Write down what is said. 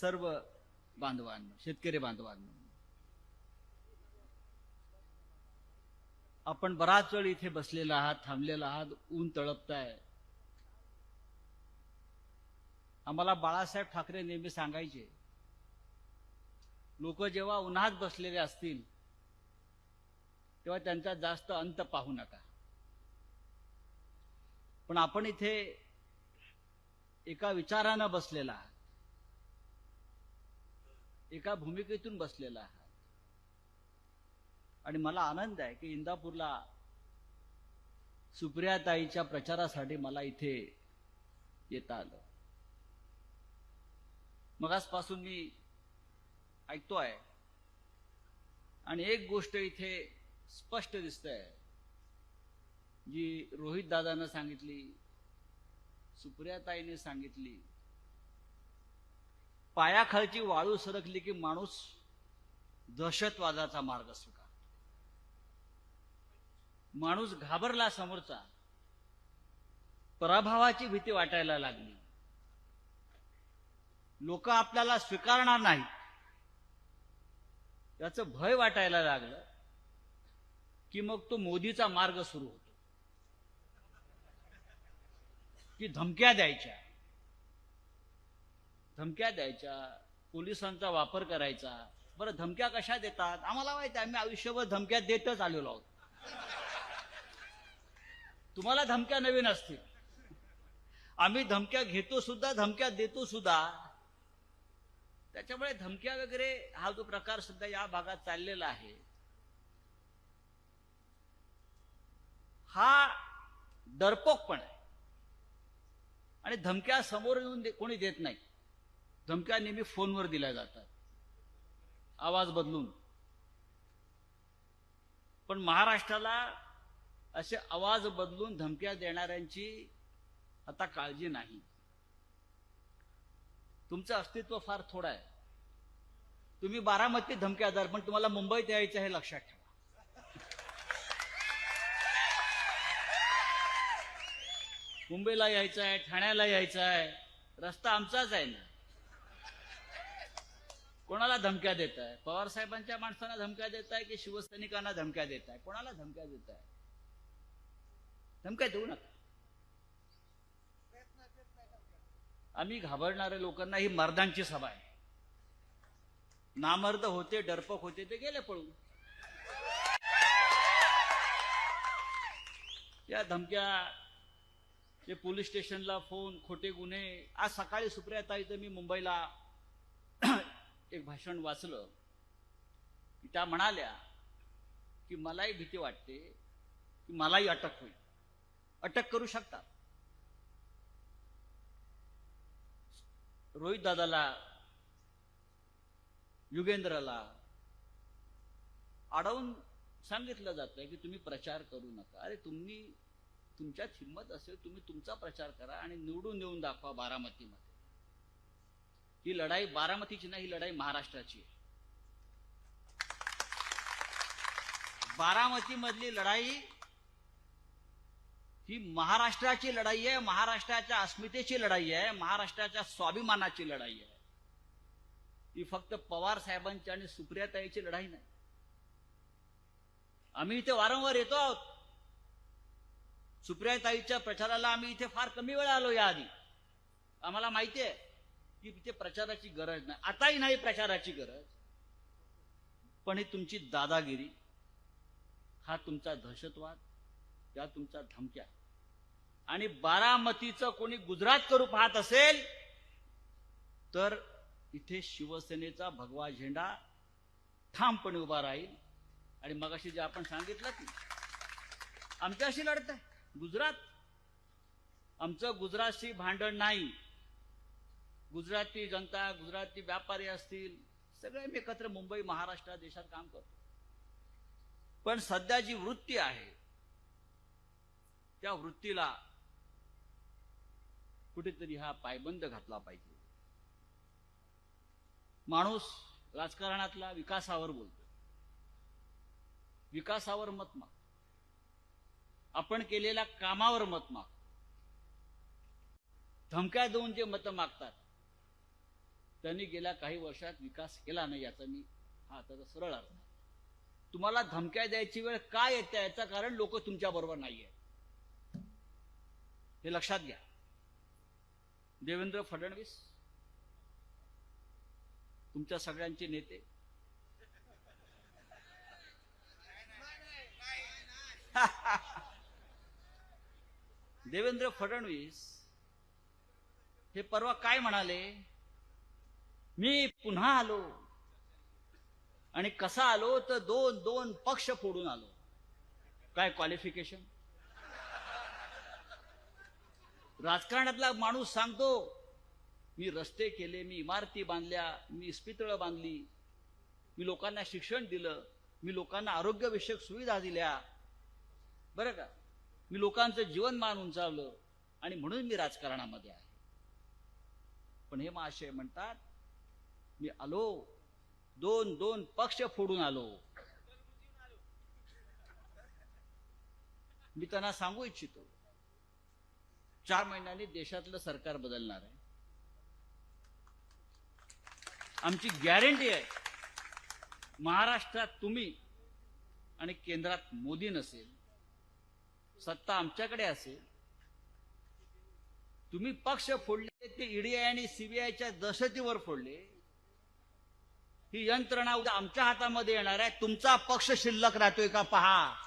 सर्व बांधवांनो शेतकरी बांधवांनो. आपण बराच वेळ इथे बसलेला आहात थांबलेला आहात ऊन तळपताय. आम्हाला बाळासाहेब ठाकरे नेहमी सांगायचे लोक जेव्हा उन्हात बसलेले असतील तेव्हा त्यांचा जास्त अंत पाहू नका. पण आपण इथे एका विचारानं बसलेला आहात. एका भूमिकेतून बसलेला आहात. आणि मला आनंद आहे की इंदापूरला सुप्रियाताईच्या प्रचारासाठी मला इथे येता आलं. मगासपासून मी ऐकतोय. आणि एक गोष्ट इथे स्पष्ट दिसतंय. जी रोहित दादानं सांगितली सुप्रियाताईने सांगितली पायाखालची वाळू सरकली की माणूस दहशतवादाचा मार्ग स्वीकार माणूस घाबरला समोरचा पराभवाची भीती वाटायला लागली. लोक आपल्याला स्वीकारणार नाहीत. याचं भय वाटायला लागलं की मग तो मोदीचा मार्ग सुरू होतो. की धमक्या द्यायच्या. धमक्या द्यायच्या पोलिसांचा वापर करायचा. बरं धमक्या कशा देतात? आम्हाला माहिती आहे आम्ही आयुष्यभर धमक्या देतच आलेलो आहोत. तुम्हाला धमक्या नवीन असतील. आम्ही धमक्या घेतो सुद्धा धमक्या देतो सुद्धा. त्याच्यामुळे धमक्या वगैरे हा जो प्रकार सुद्धा या भागात चाललेला आहे हा डरपोकपण आहे. आणि धमक्या समोर येऊन दे- कोणी देत नाही. धमक्या नेहमी फोनवर दिल्या जातात. आवाज बदलून. पण महाराष्ट्राला असे आवाज बदलून धमक्या देणाऱ्यांची आता काळजी नाही. तुमचं अस्तित्व फार थोडं आहे. तुम्ही बारामती धमक्यादार पण तुम्हाला मुंबईत यायचं हे लक्षात ठेवा. मुंबईला यायचं आहे ठाण्याला यायचं आहे रस्ता आमचाच आहे ना. कोणाला धमक्या देत आहे? पवार साहेबांच्या माणसांना धमक्या देत आहे की शिवसैनिकांना धमक्या देत आहे? कोणाला धमक्या देत आहे? धमक्या देऊ नका. आम्ही घाबरणाऱ्या लोकांना ही मर्दांची सभा आहे. नामर्द होते डरपक होते ते गेले पळून. या धमक्या ते पोलीस स्टेशनला फोन खोटे गुन्हे आज सकाळी सुप्रियाताईचं मी मुंबईला एक भाषण वाचलं. की त्या म्हणाल्या की मलाही भीती वाटते की मलाही अटक होईल. अटक करू शकतात. रोहित दादाला युगेंद्रला अडवून सांगितलं जातंय की तुम्ही प्रचार करू नका. अरे तुम्ही तुमच्यात हिंमत असेल तुम्ही तुमचा प्रचार करा आणि निवडून येऊन दाखवा बारामतीमध्ये. ही लढाई बारामतीची नाही ही लढाई महाराष्ट्राची आहे. बारामती मधली लढाई ही महाराष्ट्राची लढाई आहे महाराष्ट्राच्या अस्मितेची लढाई आहे महाराष्ट्राच्या स्वाभिमानाची लढाई आहे. ही फक्त पवार साहेबांची आणि सुप्रियाताईची लढाई नाही. आम्ही इथे वारंवार येतो आहोत. सुप्रियाताईच्या प्रचाराला आम्ही इथे फार कमी वेळा आलो याआधी. आम्हाला माहिती आहे की तिथे प्रचाराची गरज नाही. आताही नाही प्रचाराची गरज. पण ही तुमची दादागिरी हा तुमचा दहशतवाद या तुमचा धमक्या. आणि बारामतीचं कोणी गुजरात करू पाहत असेल तर इथे शिवसेनेचा भगवा झेंडा ठामपणे उभा राहील. आणि मगाशी जे आपण सांगितलं की आमच्याशी लढत आहे गुजरात आमचं गुजरातशी भांडण नाही. गुजराती जनता गुजराती व्यापारी असतील सगळे मी एकत्र मुंबई महाराष्ट्र देशात काम करतो. पण सध्या जी वृत्ती आहे त्या वृत्तीला कुठेतरी हा पायबंद घातला पाहिजे. माणूस राजकारणातला विकासावर बोलतो. विकासावर मत माग आपण केलेल्या कामावर मत माग धमक्या देऊन जे मतं मागतात त्यांनी गेल्या काही वर्षात विकास केला नाही याचा मी हा आता सरळ अर्थ तुम्हाला धमक्या द्यायची वेळ काय येते याचं कारण लोक तुमच्या बरोबर नाहीये. हे लक्षात घ्या. देवेंद्र फडणवीस तुमच्या सगळ्यांचे नेते. देवेंद्र फडणवीस हे परवा काय म्हणाले? मी पुन्हा आलो. आणि कसा आलो तर दोन दोन पक्ष फोडून आलो. काय क्वालिफिकेशन राजकारणातला माणूस सांगतो मी रस्ते केले मी इमारती बांधल्या मी इस्पितळं बांधली मी लोकांना शिक्षण दिलं मी लोकांना आरोग्यविषयक सुविधा दिल्या. बरं का? मी लोकांचं जीवनमान उंचावलं आणि म्हणून मी राजकारणामध्ये आहे. पण हे महाशय म्हणतात मी आलो. दोन दोन पक्ष फोडून आलो. मी त्यांना सांगू इच्छितो. चार महिन्यांनी देशातलं सरकार बदलणार आहे. आमची गॅरंटी आहे. महाराष्ट्रात तुम्ही आणि केंद्रात मोदी नसेल सत्ता आमच्याकडे असेल तुम्ही पक्ष फोडले ते ईडीआय आणि सीबीआयच्या दहशतीवर फोडले ही यंत्रणा उद्या आमच्या हातामध्ये येणार आहे. तुमचा पक्ष शिल्लक राहतोय का पहा.